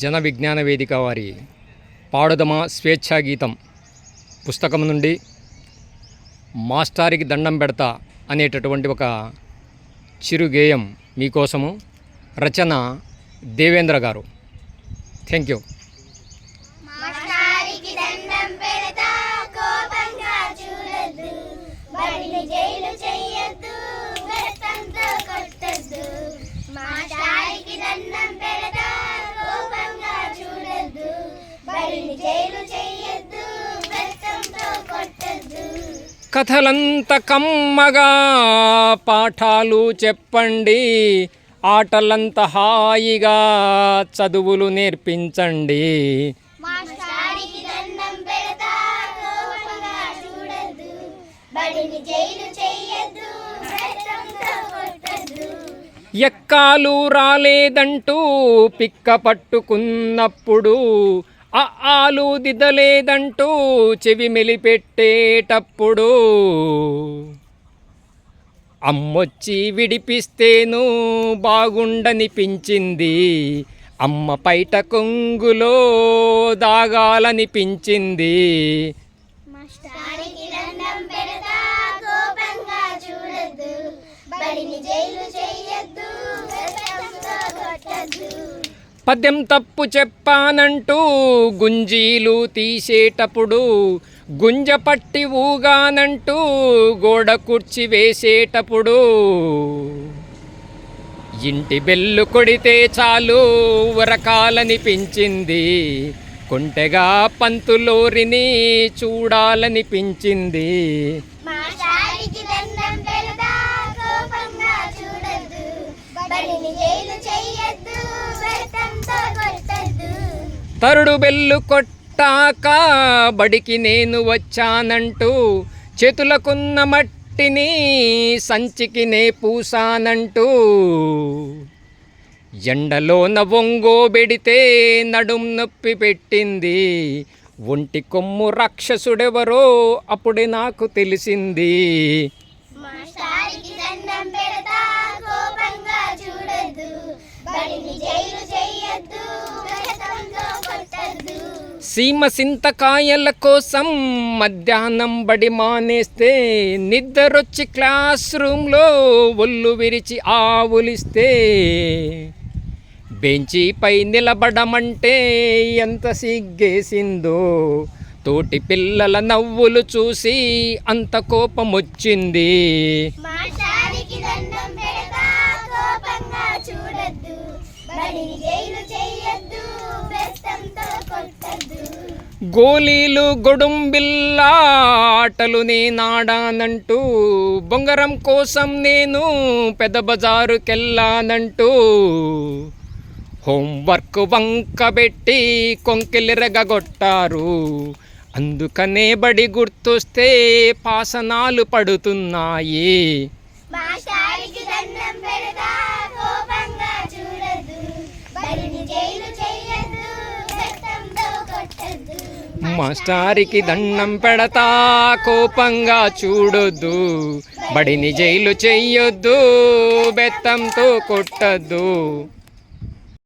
జన విజ్ఞాన వేదిక వారి పాడుదమ స్వేచ్ఛా గీతం పుస్తకం నుండి మాస్టారికి దండం పెడతా అనేటటువంటి ఒక చిరు గేయం మీకోసము రచన దేవేంద్ర గారు. Thank you. కథలంత కమ్మగా పాఠాలు చెప్పండి ఆటలంత హాయిగా చదువులు నేర్పించండి. ఎక్కాలు రాలేదంటూ పిక్క పట్టుకున్నప్పుడు ఆ ఆలు దిదలేదంటూ చెవి మెలిపెట్టేటప్పుడు అమ్మొచ్చి విడిపిస్తేను బాగుండనిపించింది అమ్మ పైట కొంగులో దాగాలనిపించింది. జైలు చెయ్యొద్దు బెత్తంతో కొట్టద్దు పద్యం తప్పు చెప్పానంటూ గుంజీలు తీసేటప్పుడు గుంజ పట్టి ఊగానంటూ గోడ కుర్చి వేసేటప్పుడు ఇంటి బెల్లు కొడితే చాలు ఉరకాలనిపించింది కొంటెగా పంతులోరిని చూడాలనిపించింది. మాస్టారికి తరుడు బెల్లు కొట్టాక బడికి నేను వచ్చానంటూ చేతులకున్న మట్టిని సంచికి నే పూసానంటూ ఎండలోన ఒంగోబెడితే నడుం నొప్పి పెట్టింది. ఒంటి కొమ్ము రాక్షసుడెవరో అప్పుడే నాకు తెలిసింది. పెడతా కోపంగా చూడద్దు. జైలు సీమ సింతకాయల కోసం మధ్యాహ్నం బడి మానేస్తే నిద్రొచ్చి క్లాస్ రూమ్లో ఒళ్ళు విరిచి ఆవులిస్తే బెంచిపై నిలబడమంటే ఎంత సిగ్గేసిందో. తోటి పిల్లల నవ్వులు చూసి అంత కోపం వచ్చింది చూడద్దు. గోలీలు గొడుంబిల్లాటలు నేనాడానంటూ బొంగరం కోసం నేను పెద్ద బజారుకెళ్ళానంటూ హోంవర్క్ వంకబెట్టి కొంకెలిరగొట్టారు అందుకనే బడి గుర్తొస్తే పాసనాలు పడుతున్నాయి మాస్టారికి దండం పెడతా కోపంగా చూడద్దు బడిని జైలు చెయ్యొద్దు బెత్తంతో కొట్టద్దు మాస్టారికి దండం పెడతా కోపంగా చూడొద్దు. బడిని జైలు చెయ్యొద్దు బెత్తంతో కొట్టద్దు.